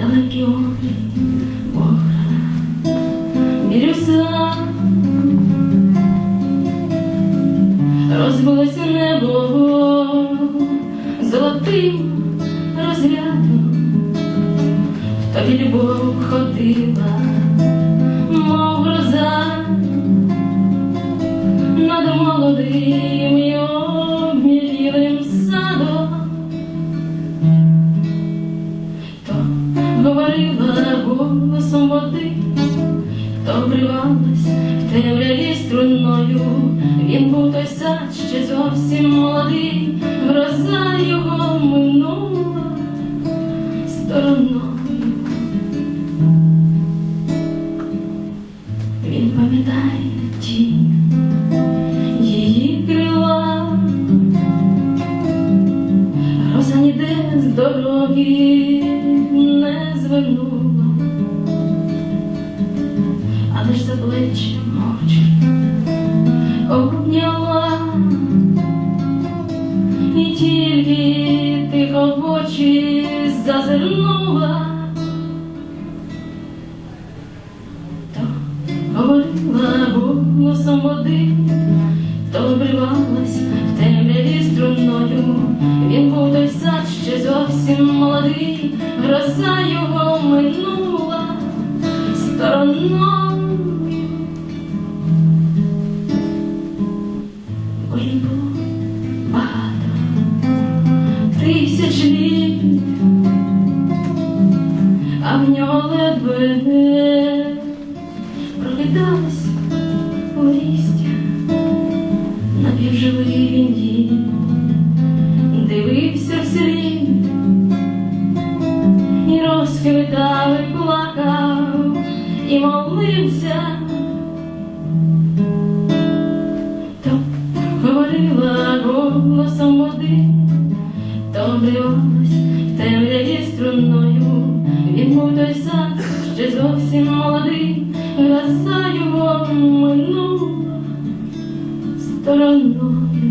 обрій Бога, бірюса, розбилося небо золотим розрядом, тобі любов ходила, мов гроза говорила голосом води, то обривалась в темряві струною. Він був той сад ще зовсім молодий, гроза його минула стороною. Він пам'ятає тінь її крила, Роза ніде з дороги ж за обняла, і тільки тихо в очі зазирнула. То говорила голосом води, то обривалась в темряві струною. Він був той сад ще зовсім молодий, гроза його минула стороною. А в нього ледве не прокидалась у лістя, напівживий він її, дивився вслід і розхвитав, і плакав, і молився. То говорила голосом води, то обривалась сад, ще зовсім молодий, гроза його стороною, стороною.